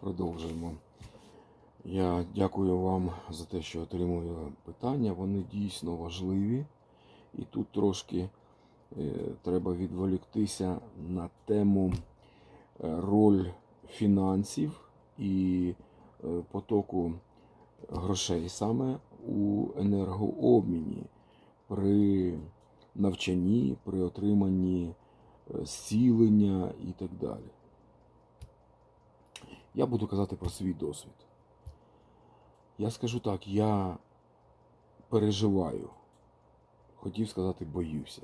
Продовжуємо. Я дякую вам за те, що отримую питання. Вони дійсно важливі. І тут трошки е, треба відволіктися на тему е, роль фінансів і е, потоку грошей саме у енергообміні при навчанні, при отриманні зцілення і так далі. Я буду казати про свій досвід. Я скажу так, я переживаю, хотів сказати, боюся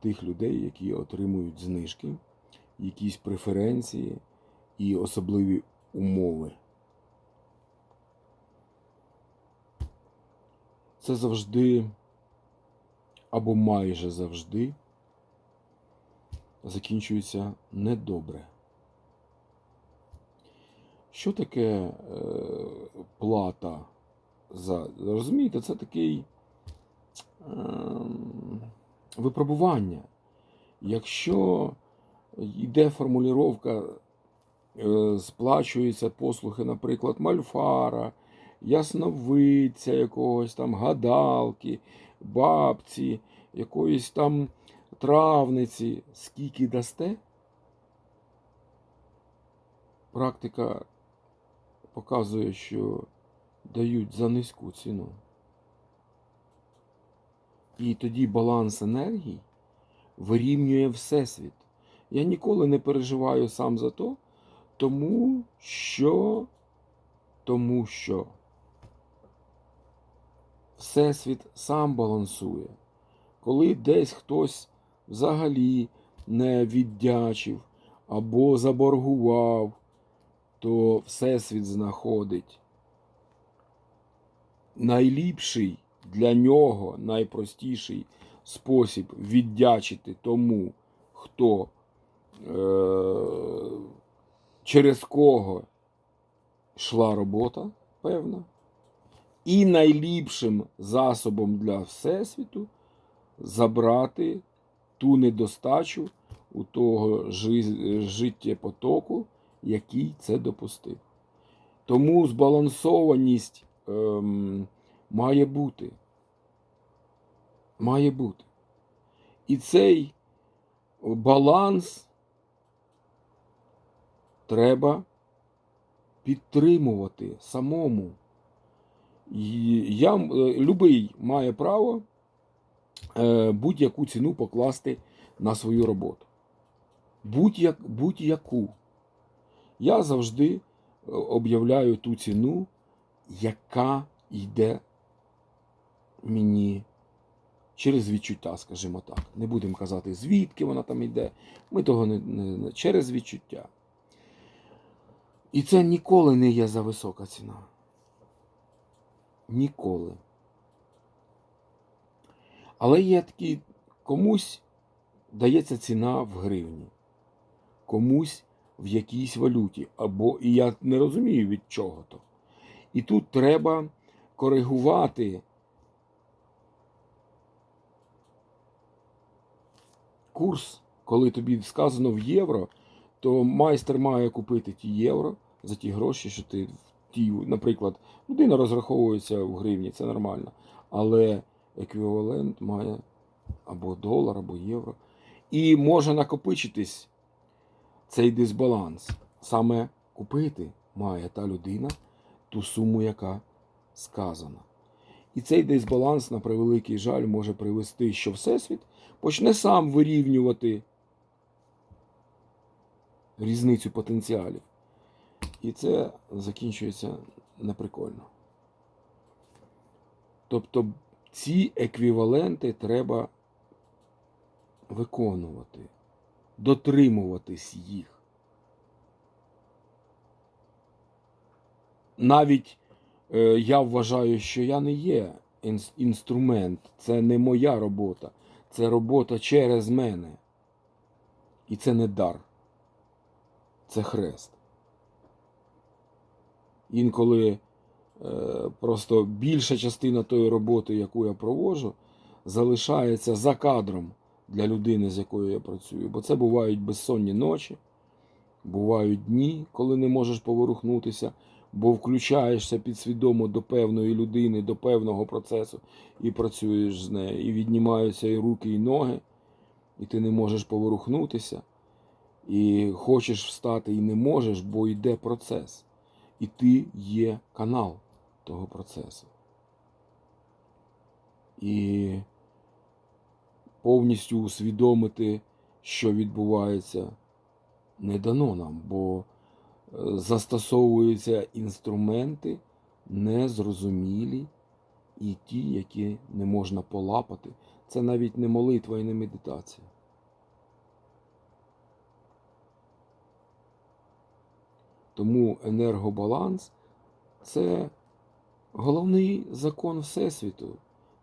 тих людей, які отримують знижки, якісь преференції і особливі умови. Це завжди або майже завжди закінчується недобре. Що таке е, плата за. Розумієте, це такий е, випробування. Якщо йде формулювання, е, сплачуються послуги, наприклад, мальфара, ясновидця якогось там, гадалки, бабці, якоїсь там травниці, скільки дасте, практика показує, що дають за низьку ціну. І тоді баланс енергії вирівнює Всесвіт. Я ніколи не переживаю сам за то, тому що, тому що Всесвіт сам балансує. Коли десь хтось взагалі не віддячив або заборгував, то Всесвіт знаходить найліпший для нього найпростіший спосіб віддячити тому, хто е- через кого йшла робота певна. І найліпшим засобом для Всесвіту забрати ту недостачу у того жи- життєпотоку, який це допустив. Тому збалансованість ем, має бути. Має бути. І цей баланс треба підтримувати самому. Я, е, любий має право е, будь-яку ціну покласти на свою роботу. Будь-як, будь-яку. Я завжди е, об'являю ту ціну, яка йде мені через відчуття, скажімо так. Не будемо казати, звідки вона там йде. Ми того не, не, через відчуття. І це ніколи не є за висока ціна. Ніколи. Але є такі, комусь дається ціна в гривні, комусь в якійсь валюті, або і я не розумію від чого то. І тут треба коригувати курс, коли тобі сказано в євро, то майстер має купити ті євро за ті гроші, що ти в ті, наприклад, людина розраховується в гривні, це нормально. Але еквівалент має або долар, або євро. І може накопичитись цей дисбаланс. Саме купити має та людина ту суму, яка сказана. І цей дисбаланс, на превеликий жаль, може привести, що Всесвіт почне сам вирівнювати різницю потенціалів. І це закінчується неприкольно. Тобто ці еквіваленти треба виконувати, дотримуватись їх. Навіть е, я вважаю, що я не є інс- інструмент, це не моя робота, це робота через мене. І це не дар, це хрест. Інколи е, просто більша частина тої роботи, яку я проводжу, залишається за кадром для людини, з якою я працюю. Бо це бувають безсонні ночі, Бувають дні, коли не можеш поворухнутися, бо включаєшся підсвідомо до певної людини, до певного процесу і працюєш з нею. І віднімаються і руки, і ноги, і ти не можеш поворухнутися, і хочеш встати, і не можеш, бо йде процес. І ти є канал того процесу. І повністю усвідомити, що відбувається, не дано нам, бо е, застосовуються інструменти незрозумілі і ті, які не можна полапати. Це навіть не молитва і не медитація. Тому енергобаланс це головний закон Всесвіту.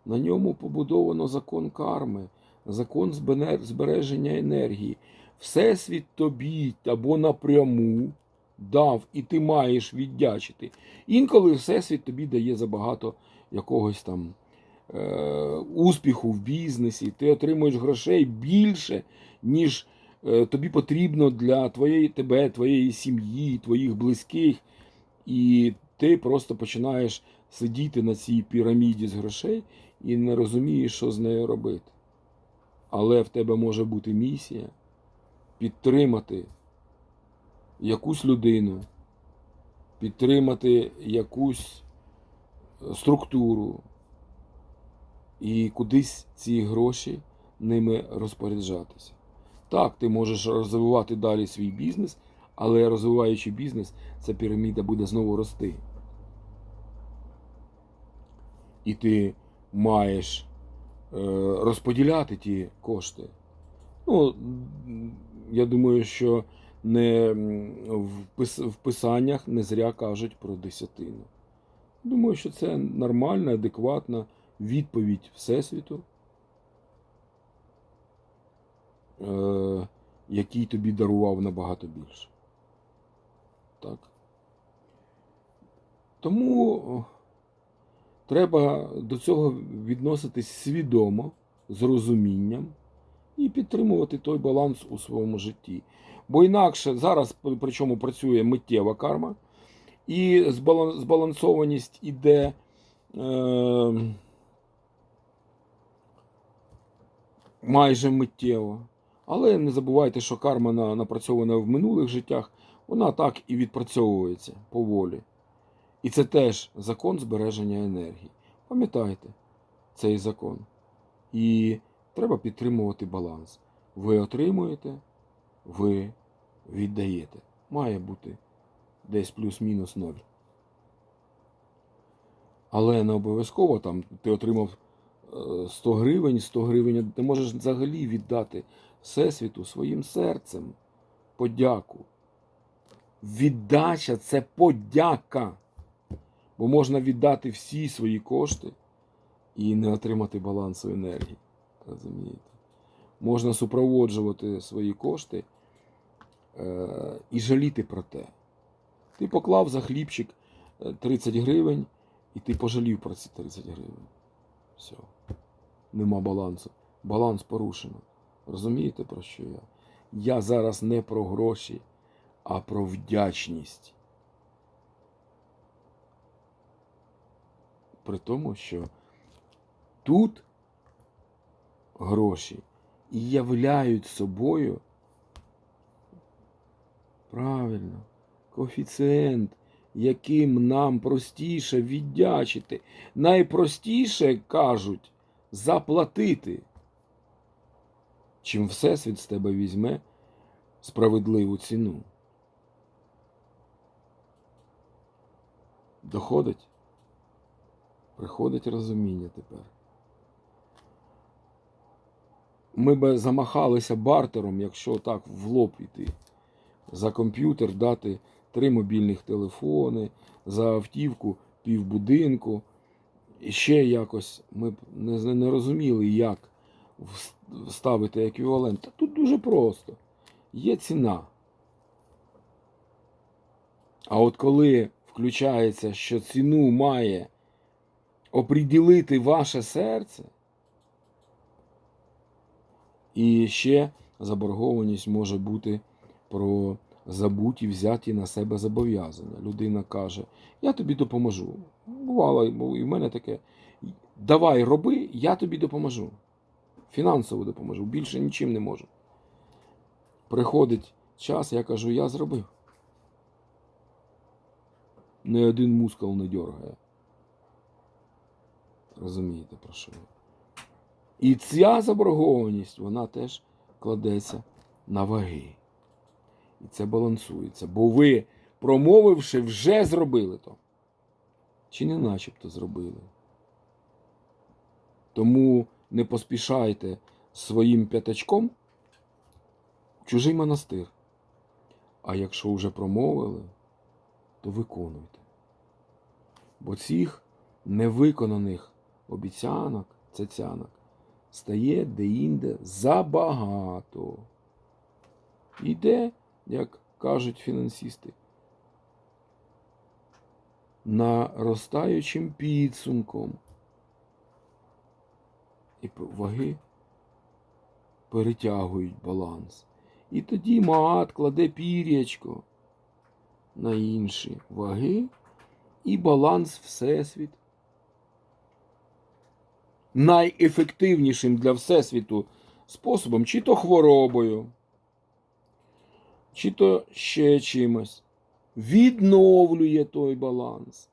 На ньому побудовано закон карми, закон збереження енергії. Всесвіт тобі або напряму дав, і ти маєш віддячити. Інколи Всесвіт тобі дає забагато якогось там е, успіху в бізнесі, ти отримуєш грошей більше, ніж е, тобі потрібно для твоєї тебе, твоєї сім'ї, твоїх близьких. І ти просто починаєш сидіти на цій піраміді з грошей і не розумієш, що з нею робити. Але в тебе може бути місія підтримати якусь людину, підтримати якусь структуру і кудись ці гроші ними розпоряджатися. Так, ти можеш розвивати далі свій бізнес, але розвиваючи бізнес, ця піраміда буде знову рости. І ти маєш розподіляти ті кошти. Ну, я думаю, що не в пис- в писаннях не зря кажуть про десятину. Думаю, що це нормальна, адекватна відповідь Всесвіту, е, який тобі дарував набагато більше. Так. Тому треба до цього відноситись свідомо, з розумінням і підтримувати той баланс у своєму житті. Бо інакше зараз, причому працює миттєва карма, і збалансованість іде. Е, майже миттєво. Але не забувайте, що карма напрацьована в минулих життях, вона так і відпрацьовується поволі. І це теж закон збереження енергії. Пам'ятайте цей закон. І треба підтримувати баланс. Ви отримуєте, ви віддаєте. Має бути десь плюс-мінус ноль. Але не обов'язково там ти отримав е, 100 гривень, 100 гривень ти можеш взагалі віддати Всесвіту своїм серцем подяку. Віддача це подяка. Бо можна віддати всі свої кошти і не отримати балансу енергії. Розумієте? Можна супроводжувати свої кошти е, і жаліти про те. Ти поклав за хлібчик е, 30 гривень, і ти пожалів про ці 30 гривень. Все. Нема балансу. Баланс порушено. Розумієте, про що я? Я зараз не про гроші, а про вдячність. При тому, що тут гроші і являють собою правильно коефіцієнт, яким нам простіше віддячити. Найпростіше кажуть заплатити. Чим Всесвіт з тебе візьме справедливу ціну. Доходить? Приходить розуміння тепер. Ми би замахалися бартером, якщо так в лоб іти. За комп'ютер дати три мобільних телефони, за автівку півбудинку. І ще якось ми б не, не розуміли, як вставити еквівалент. Та тут дуже просто. Є ціна. А от коли включається, що ціну має оприділити ваше серце, і ще заборгованість може бути про забуті взяті на себе зобов'язання. Людина каже, я тобі допоможу. Бувало, і в мене таке. Давай роби, я тобі допоможу. Фінансово допоможу, більше нічим не можу. Приходить час, я кажу, я зробив. Ні один мускул не дергає. Розумієте, про що? я? І ця заборгованість, вона теж кладеться на ваги. І це балансується. Бо ви, промовивши, вже зробили то. Чи не начебто зробили. Тому не поспішайте своїм п'ятачком в чужий монастир. А якщо вже промовили, то виконуйте. Бо цих невиконаних обіцянок, цяцянок, стає деінде забагато. Іде, як кажуть фінансисти, наростаючим підсумком. І ваги перетягують баланс. І тоді Маат кладе пір'ячко на інші ваги і баланс Всесвіт. Найефективнішим для Всесвіту способом, чи то хворобою, чи то ще чимось, відновлює той баланс.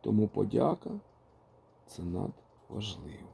Тому подяка це надважливо.